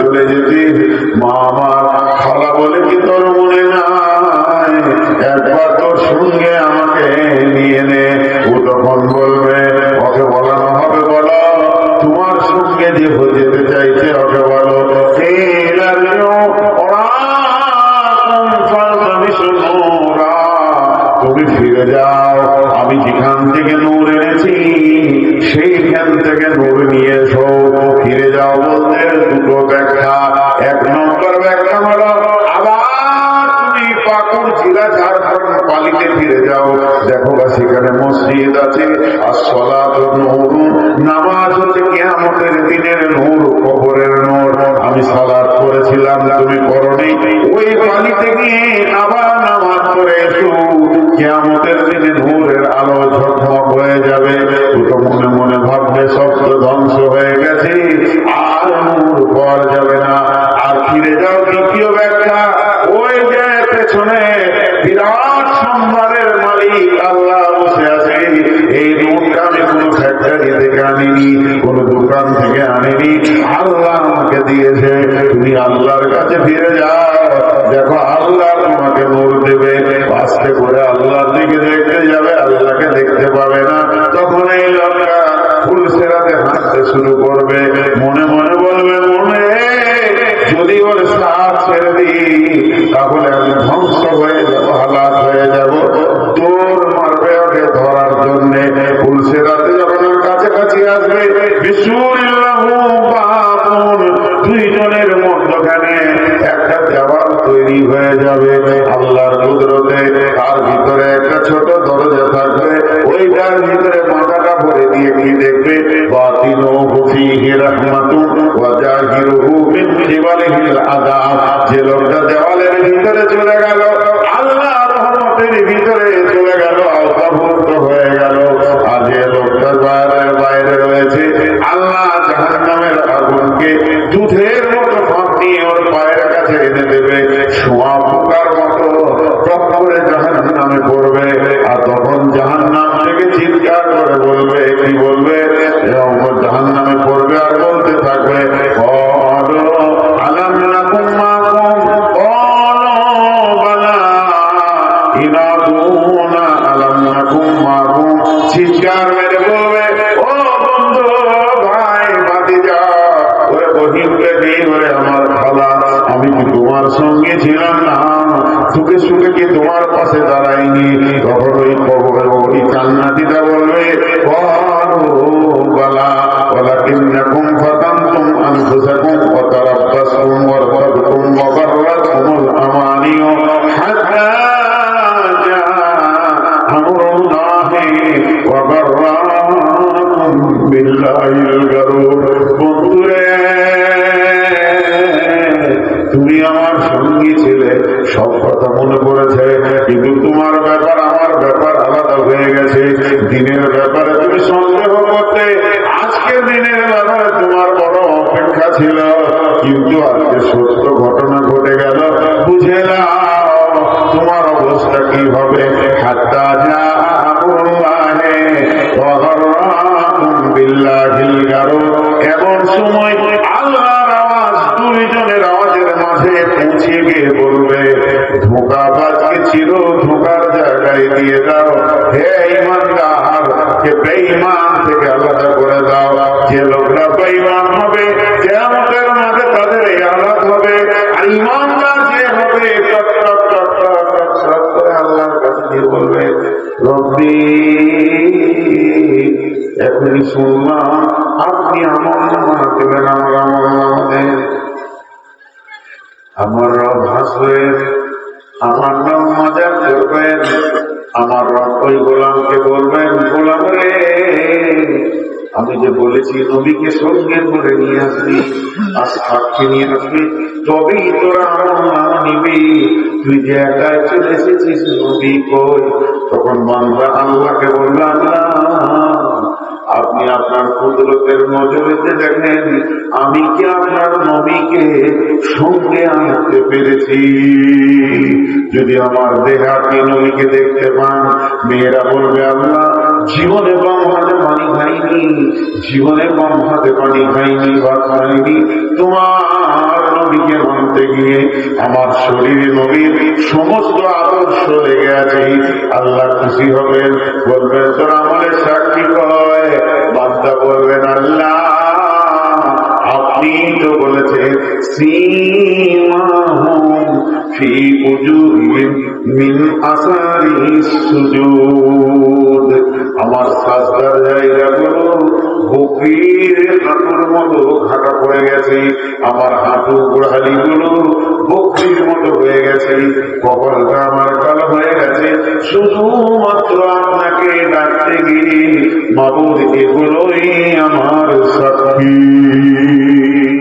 চলে যেতিস। মা আমার খালা বলে কি তোর মনে নাই? একবার তোর সঙ্গে আমাকে নিয়ে নে। ও বলবে, ওকে বলানো হবে, বলো, তোমার সঙ্গে যে যেতে চাইছে যেখান থেকে নূর এনেছি সেইখান থেকে নূর নিয়ে এসো ফিরে যাও বলতে দুটো ব্যাখ্যা। এক নম্বর ব্যাখ্যা হলো, আবার তুমি পাকুর জিরা ঝাড়খণ্ড পালিতে ফিরে যাও। দেখো বা সেখানে মসজিদ আছে, আর সলাত নূর, নামাজ হচ্ছে কিয়ামতের দিনের নূর, কবরের নূর। আমি সালাত করেছিলাম তুমি করনি। ওই পানিতে থেকে আবার নামাজ করে এসো। কিয়ামতের দিনে নূরের আলো ঝকমক হয়ে যাবে। তো মনে মনে ভাববে, সব ধ্বংস হয়ে দুইজনের মধ্যখানে একটা দেওয়াল তৈরি হয়ে যাবে আল্লাহর কুদরতে। তার ভিতরে একটা ছোট দরজা থাকবে, ওইটার ভিতরে মাথাটা ভরে দিয়ে কি দেখবে? যে লোকটা দেওয়ালের ভিতরে চলে গেল দুধের মতো ফাঁক দিয়ে ওর পায়ের কাছে এনে দেবে। শোয়া পোকার মতো টপ করে জাহান নামে পড়বে আর তখন জাহান নাম থেকে চিৎকার করে বলবে, কি বলবে? জাহান নামে পড়বে আর বলতে থাকবে "ক্বালু আলাম নাকুম মাকুম ক্বালু বালা ইনাদুনা আলাম নাকুম মাকুম চিৎকার মেরে বলবে নেই হলে আমার ফালা আমি কি তোমার সঙ্গে ছিলাম না? সুখে সুখে কি তোমার পাশে দাঁড়াইনি? তখন ওই কবর ওই কান্নাটিটা বলবে বলা বলা কিনা কুম ফাতাম তুম আনফুসাকুম ওয়াতারাব্বাসুম ওয়ারতাবতুম ওয়াগাররাকুমুল আমানিয়ু হাত্তা আমরুল্লাহি ওয়াগাররাকুম বিল্লাহি সব কথা মনে পড়েছে, কিন্তু তোমার ব্যাপার, আমার ব্যাপার আলাদা হয়ে গেছে। দিনের ব্যাপারে তুমি সন্দেহ করতে, আজকের দিনের ব্যাপারে তোমার বড় অপেক্ষা ছিল। কিন্তু আজকে সত্য ঘটনা ঘটে গেল। বুঝে তোমার অবস্থা কি হবে? যা এমন সময় আল্লাহর আওয়াজ দুইজনের আওয়াজের মাঝে পৌঁছে গিয়ে হে ইমানদার কে বেঈমান থেকে আলাদা করে দাও। যে লোকরা বেঈমান হবে কেয়ামতের মাঝে তাদের এই আলাদ হবে, আর ইমানদার যে হবে আমার নাম মজা করবেন আমার ওই গোলামকে বলবেন, গোলাম রে, আমি যে বলেছি নবীকে সঙ্গে করে নিয়ে আসবি আর সাক্ষী নিয়ে আসবি, তবেই তোরা আমার নাম নিবি। তুই যে একাই চলে এসেছিস নবী কই? তখন মানবা আল্লাহকে বললাম কুদরতের নজরেতে দেখেন, আমি কি আপনার নবীকে সঙ্গে আনতে পেরেছি? যদি আমার দেহাকে নবীকে দেখতে পান, মেয়েরা বলবে, আল্লাহ, জীবনে বাম হাতে পানি খাইনি, জীবনে বাম হাতে পানি খাইনি, বা খাইনি। তোমার নবীকে মানতে গিয়ে আমার শরীরে নবীর সমস্ত আদর্শ লেগে আছে। আল্লাহ খুশি হবেন, বলবেন, তোর আমলের সাক্ষী কয় বাদ্দা বলবেন আল্লাহ। আপনি তো বলেছেন মিন আমার সাজদার জায়গাগুলো গুলো মতো ঘাটা পড়ে গেছে। আমার হাঁটু গোড়ালি গুলো বকরির মতো হয়ে গেছে। কপালটা আমার কালো হয়ে গেছে। শুধুমাত্র আপনাকে ডাকতে গিয়ে বাবুর এগুলোই আমার সাক্ষী।